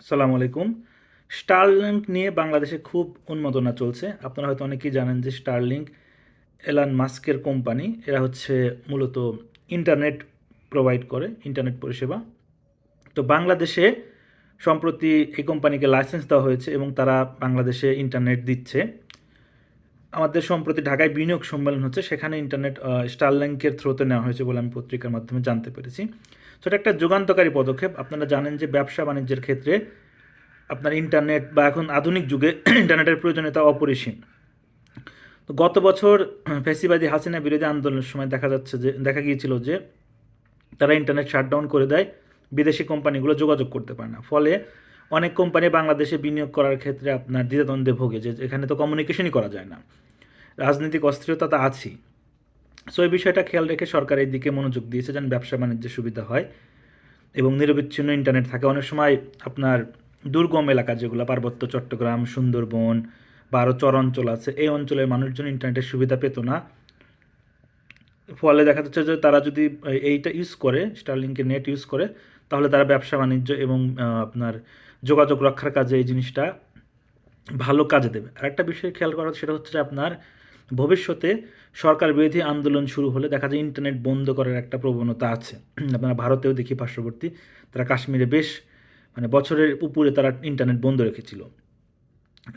আসসালামু আলাইকুম। স্টারলিংক নিয়ে বাংলাদেশে খুব উন্মাদনা চলছে। আপনারা হয়তো অনেকেই জানেন যে স্টারলিংক এলান মাস্কের কোম্পানি, এরা হচ্ছে মূলত ইন্টারনেট প্রোভাইড করে ইন্টারনেট পরিষেবা। তো বাংলাদেশে সম্প্রতি এই কোম্পানিকে লাইসেন্স দেওয়া হয়েছে এবং তারা বাংলাদেশে ইন্টারনেট দিচ্ছে। আমাদের সম্প্রতি ঢাকায় বিনিয়োগ সম্মেলন হচ্ছে, সেখানে ইন্টারনেট স্টারলিংকের থ্রোতে নেওয়া হয়েছে বলে আমি পত্রিকার মাধ্যমে জানতে পেরেছি। তো এটা একটা যুগান্তকারী পদক্ষেপ। আপনারা জানেন যে ব্যবসা বাণিজ্যের ক্ষেত্রে আপনার ইন্টারনেট বা এখন আধুনিক যুগে ইন্টারনেটের প্রয়োজনীয়তা অপরিসীম। তো গত বছর ফেসিবাদী হাসিনা বিরোধী আন্দোলনের সময় দেখা যাচ্ছে যে, দেখা গিয়েছিল যে তারা ইন্টারনেট শাটডাউন করে দেয়, বিদেশি কোম্পানিগুলো যোগাযোগ করতে পারে না। ফলে অনেক কোম্পানি বাংলাদেশে বিনিয়োগ করার ক্ষেত্রে আপনার দ্বিধাদ্বন্দ্বে ভোগে যে, এখানে তো কমিউনিকেশনই করা যায় না। রাজনৈতিক অস্থিরতা তো আছেই। সো এই বিষয়টা খেয়াল রেখে সরকার এই দিকে মনোযোগ দিয়েছে যেন ব্যবসা বাণিজ্যের সুবিধা হয় এবং নিরবিচ্ছিন্ন ইন্টারনেট থাকে। অনেক সময় আপনার দুর্গম এলাকা যেগুলো, পার্বত্য চট্টগ্রাম, সুন্দরবন বা আরও চর অঞ্চল আছে, এই অঞ্চলের মানুষজন ইন্টারনেটের সুবিধা পেত না। ফলে দেখা যাচ্ছে যে তারা যদি এইটা ইউজ করে স্টারলিংকের নেট ইউজ করে, তাহলে তারা ব্যবসা বাণিজ্য এবং আপনার যোগাযোগ রক্ষার কাজে এই জিনিসটা ভালো কাজে দেবে। আর একটা বিষয় খেয়াল করা সেটা হচ্ছে যে আপনার ভবিষ্যতে সরকার বিরোধী আন্দোলন শুরু হলে দেখা যায় ইন্টারনেট বন্ধ করার একটা প্রবণতা আছে। আপনারা ভারতেও দেখি পার্শ্ববর্তী, তারা কাশ্মীরে বেশ মানে বছরের উপরে তারা ইন্টারনেট বন্ধ রেখেছিল।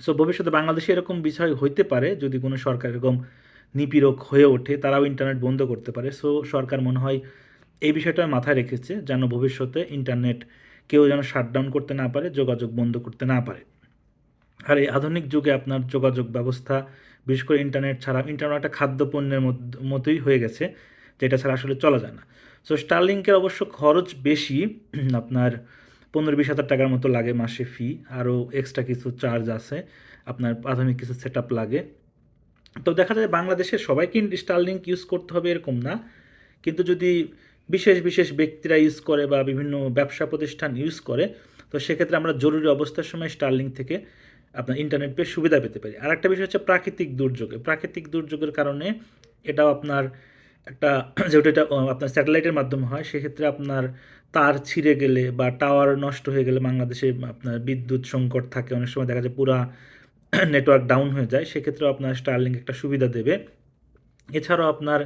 সো ভবিষ্যতে বাংলাদেশে এরকম বিষয় হইতে পারে, যদি কোনো সরকার এরকম নিপীড়ক হয়ে ওঠে, তারাও ইন্টারনেট বন্ধ করতে পারে। সো সরকার মনে হয় এই বিষয়টা মাথায় রেখেছে, যেন ভবিষ্যতে ইন্টারনেট কেউ যেন শাটডাউন করতে না পারে, যোগাযোগ বন্ধ করতে না পারে। আর এই আধুনিক যুগে আপনার যোগাযোগ ব্যবস্থা, বিশেষ করে ইন্টারনেট ছাড়া ইন্টারনেট একটা খাদ্যপণ্যের মতোই হয়ে গেছে, যেটা ছাড়া আসলে চলা যায় না। সো স্টারলিংকের অবশ্য খরচ বেশি, আপনার পনেরো বিশ হাজার টাকার মতো লাগে মাসে ফি আরও এক্সট্রা কিছু চার্জ আছে, আপনার প্রাথমিক কিছু সেট লাগে। তো দেখা যায় বাংলাদেশে সবাইকে স্টারলিংক ইউজ করতে হবে এরকম না, কিন্তু যদি বিশেষ বিশেষ ব্যক্তিরা ইউজ করে বা বিভিন্ন ব্যবসা প্রতিষ্ঠান ইউজ করে, তো সেক্ষেত্রে আমরা জরুরি অবস্থার সময় স্টারলিং থেকে আপনার ইন্টারনেট পেয়ে সুবিধা পেতে পারি। আর একটা বিষয় হচ্ছে প্রাকৃতিক দুর্যোগে। প্রাকৃতিক দুর্যোগের কারণে এটাও আপনার একটা যেহেতু এটা আপনার স্যাটেলাইটের মাধ্যমে হয়, সেক্ষেত্রে আপনার তার ছিঁড়ে গেলে বা টাওয়ার নষ্ট হয়ে গেলে বাংলাদেশে আপনার বিদ্যুৎ সংকট থাকে, অনেক সময় দেখা যায় পুরা নেটওয়ার্ক ডাউন হয়ে যায়, সেক্ষেত্রেও আপনার স্টারলিংক একটা সুবিধা দেবে। এছাড়াও আপনার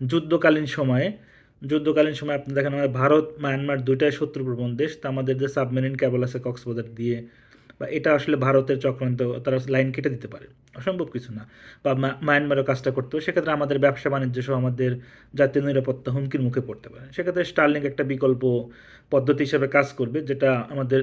যুদ্ধকালীন সময়ে, যুদ্ধকালীন সময় আপনি দেখেন আমাদের ভারত মায়ানমার দুইটাই শত্রুপ্রবণ দেশ। তা আমাদের যে সাবমেরিন ক্যাবল আছে, কক্সবাজার দিয়ে বা এটা আসলে ভারতের চক্রান্ত, তারা লাইন কেটে দিতে পারে। অসম্ভব কিছু না। বা মায়ানমারও কাজটা করতে। হবে সেক্ষেত্রে আমাদের ব্যবসা বাণিজ্য সহ আমাদের জাতীয় নিরাপত্তা হুমকির মুখে পড়তে পারে। সেক্ষেত্রে স্টার্লিং একটা বিকল্প পদ্ধতি হিসেবে কাজ করবে, যেটা আমাদের